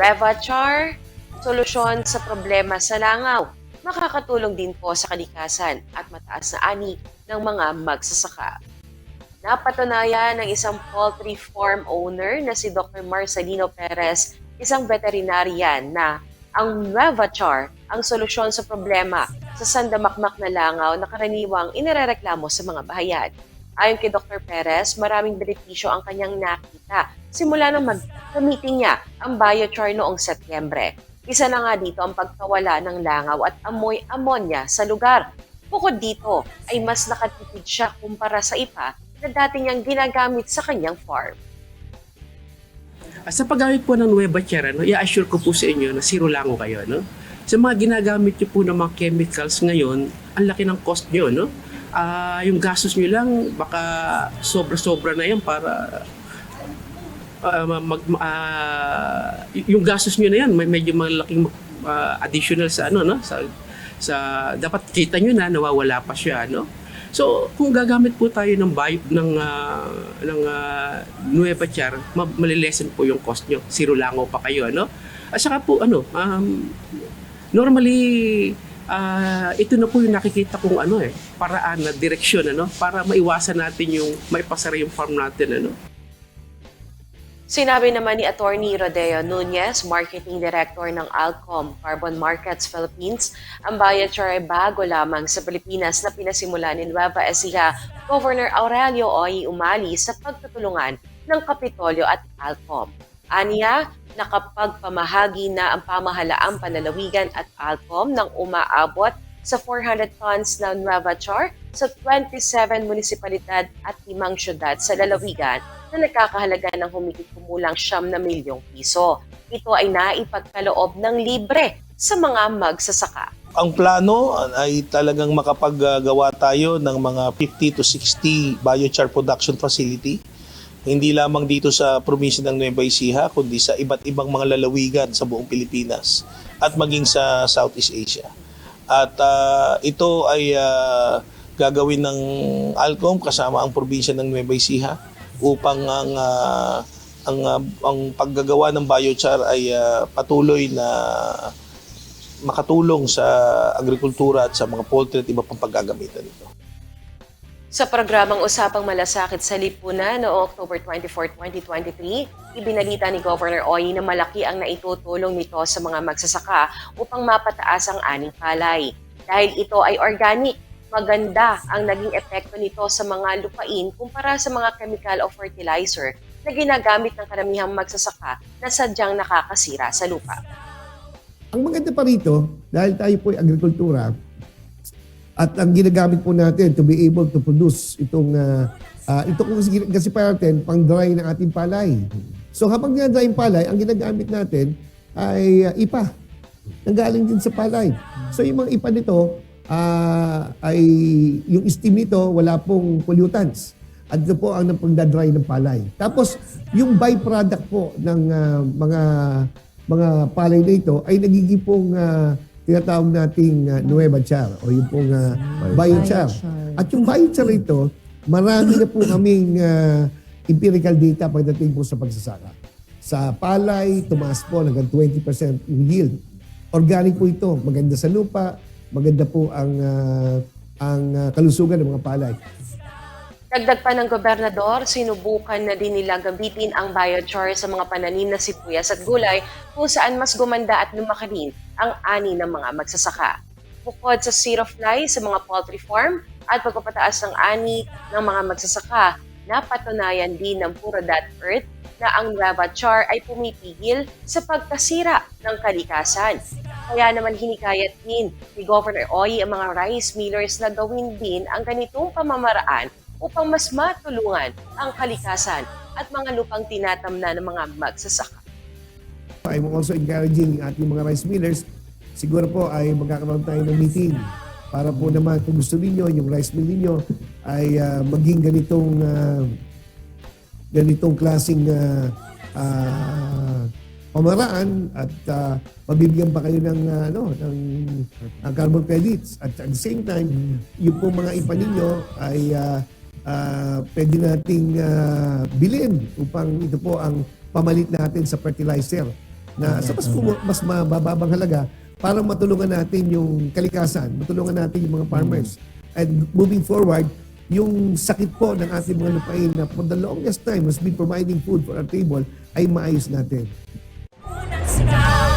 Revachar, solusyon sa problema sa langaw. Makakatulong din po sa kalikasan at mataas na ani ng mga magsasaka. Napatunayan ng isang poultry farm owner na si Dr. Marcelino Perez, isang veterinarian na ang Revachar ang solusyon sa problema sa sandamakmak na langaw na karaniwang inirereklamo sa mga bahayan. Ayon kay Dr. Perez, maraming benepisyo ang kanyang nakita simula nang mag-gamitin niya ang biochar noong Setyembre. Isa na nga dito ang pagkawala ng langaw at amoy ammonia sa lugar. Bukod dito ay mas nakatipid siya kumpara sa ipa na dati niyang ginagamit sa kanyang farm. Sa paggamit po ng Nueva Tierra, no, i-assure ko po sa inyo na zero lango kayo. No? Sa mga ginagamit niyo po ng mga chemicals ngayon, ang laki ng cost niyo. No? Ah, yung gastos niyo lang, baka sobra-sobra na yan para ma- mag, y- yung gastos niyo na yan, may medyo malaking ah, additional sa ano, no? Sa, sa, dapat kita niyo na nawawala pa siya, no? So, kung gagamit po tayo ng bio, ng ah, ng ah, Nueva Char, ma- malilesen po yung cost nyo. Zero lango pa kayo, ano? At saka po, ano, um, normally, ah, ito na po yung nakikita kong ano eh, paraan na direksyon, ano? Para maiwasan natin yung, maipasara yung farm natin, ano? Sinabi naman ni Attorney Rodeo Nunez, Marketing Director ng Alcom Carbon Markets Philippines, ang biochar ay bago lamang sa Pilipinas na pinasimula ni Nueva Ecija Governor Aurelio Oy Umali sa pagtutulungan ng Kapitolyo at Alcom. Aniya, nakapagpamahagi na ang pamahalaang panalawigan at Alcom ng umaabot sa 400 tons na Nueva sa 27 munisipalidad at limang syudad sa lalawigan na nagkakahalaga ng humigit kumulang siyam na milyong piso. Ito ay naipagkaloob ng libre sa mga magsasaka. Ang plano ay talagang makapaggawa tayo ng mga 50 to 60 biochar production facility. Hindi lamang dito sa probinsya ng Nueva Ecija, kundi sa iba't ibang mga lalawigan sa buong Pilipinas at maging sa Southeast Asia. At ah, ito ay ah, gagawin ng Alcom kasama ang probinsya ng Nueva Ecija upang ang ah, ang ah, ang paggagawa ng biochar ay ah, patuloy na makatulong sa agrikultura at sa mga poultry at iba pang paggagamitan nito. Sa programang Usapang Malasakit sa Lipunan noong October 24, 2023, ibinalita ni Governor Oy na malaki ang naitutulong nito sa mga magsasaka upang mapataas ang aning palay. Dahil ito ay organic, maganda ang naging epekto nito sa mga lupain kumpara sa mga chemical o fertilizer na ginagamit ng karamihang magsasaka na sadyang nakakasira sa lupa. Ang maganda pa rito, dahil tayo po ay agrikultura, at ang ginagamit po natin to be able to produce itong, ah, ah, ito kasi, kasi pa natin, pang dry ng ating palay. So habang dry yung palay, ang ginagamit natin ay ah, ipa. Nanggaling din sa palay. So yung mga ipa nito, ah, ay yung steam nito, wala pong pollutants. At ito po ang napagdadry ng palay. Tapos, yung byproduct po ng ah, mga mga palay na ito ay nagiging pong ah, tinatawag nating uh, Nueva Char o yung pong uh, biochar. At yung biochar ito, marami na po kaming ah, empirical data pagdating po sa pagsasaka. Sa palay, tumaas po hanggang 20% yung yield. Organic po ito, maganda sa lupa, maganda po ang ah, ang ah, kalusugan ng mga palay. Dagdag pa ng gobernador, sinubukan na din nila gamitin ang biochar sa mga pananim na sibuyas at gulay kung saan mas gumanda at lumaki ang ani ng mga magsasaka. Bukod sa zero fly sa mga poultry farm at pagpapataas ng ani ng mga magsasaka, napatunayan din ng Puro.Earth Earth na ang Nueva Char ay pumipigil sa pagkasira ng kalikasan. Kaya naman hinikayat din ni Governor Oy ang mga rice millers na gawin din ang ganitong pamamaraan upang mas matulungan ang kalikasan at mga lupang tinatamna ng mga magsasaka. I'm also encouraging ating mga rice millers, siguro po ay magkakaroon tayo ng meeting para po naman kung gusto niyo yung rice mill niyo ay ah, maging ganitong ah, ganitong klaseng ah, ah, pamaraan at uh, mabibigyan pa kayo ng ah, ano ng ng carbon credits at at the same time yung po mga ipa ninyo ay ah, ah, pwede nating ah, bilhin upang ito po ang pamalit natin sa fertilizer na sa mas, mas mabababang halaga para matulungan natin yung kalikasan, matulungan natin yung mga farmers. And moving forward, yung sakit po ng ating mga lupain na for the longest time has been providing food for our table ay maayos natin. Unang sigaw